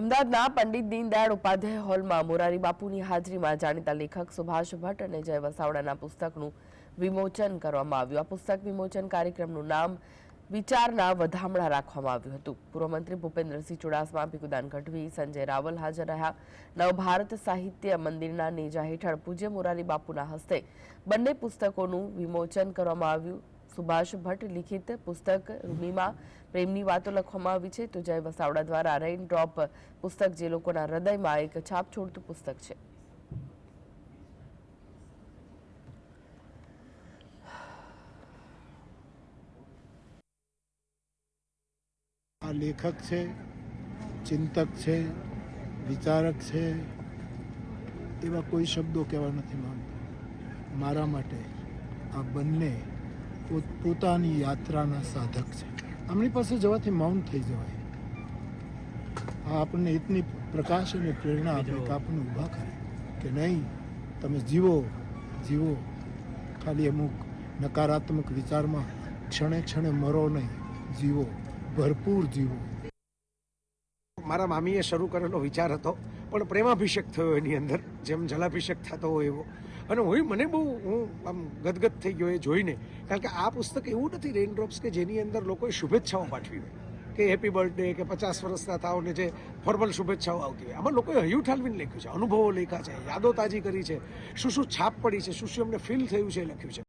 અમદાવાદના પંડિત દીનદયાળ ઉપાધ્યાય હોલમાં મોરારી બાપુની હાજરીમાં જાણીતા લેખક સુભાષ ભટ્ટ અને જય વસાવડાના પુસ્તકનું વિમોચન કરવામાં આવ્યું. આ પુસ્તક વિમોચન કાર્યક્રમનું નામ વિચારના વધામણા રાખવામાં આવ્યું હતું. પૂર્વ મંત્રી ભૂપેન્દ્રસિંહ ચુડાસમા ભીખુદાન ગઢવી, સંજય રાવલ હાજર રહ્યા. નવભારત સાહિત્ય મંદિરના નેજા હેઠળ પૂજ્ય મોરારી બાપુના હસ્તે બંને પુસ્તકોનું વિમોચન કરવામાં આવ્યું. સુભાષ ભટ્ટ લિખિત પુસ્તક રૂમીમાં પ્રેમની વાતો લખવામાં આવી છે. તો જય વસાવડા દ્વારા રેઇન ડ્રોપ પુસ્તક જે લોકોના હૃદયમાં એક છાપ છોડતું પુસ્તક છે. આ લેખક છે, ચિંતક છે, વિચારક છે, એવા કોઈ શબ્દો કહેવા નથી માંગતો. મારા માટે આ બંને પોતપોતાની યાત્રાના સાધક છે. આમની પાસે જવાથી મૌન થઈ જવાય. આ આપણને એટલી પ્રકાશ અને પ્રેરણા આપે કે આપણને ઊભા કરે. કે નહીં, તમે જીવો જીવો. ખાલી અમુક નકારાત્મક વિચારમાં ક્ષણે ક્ષણે મરો નહીં. જીવો. ભરપૂર જીવો. મારા મામીએ શરૂ કરેલો વિચાર હતો, પણ પ્રેમાભિષેક થયો એની અંદર, જેમ જલાભિષેક થતો હોય એવો. અને હું મને બહુ, હું આમ ગદગદ થઈ ગયો એ જોઈને, કારણ કે આ પુસ્તક એવું નથી રેનડ્રોપ્સ કે જેની અંદર લોકોએ શુભેચ્છાઓ પાઠવી હોય. કે હેપી બર્થડે કે પચાસ વર્ષના થાવ જે ફોર્મલ શુભેચ્છાઓ આવતી હોય. આમાં લોકોએ હયું ઠાલવીને લખ્યું છે, અનુભવો લખ્યા છે, યાદો તાજી કરી છે. શું શું છાપ પડી છે, શું શું એમને ફીલ થયું છે લખ્યું છે.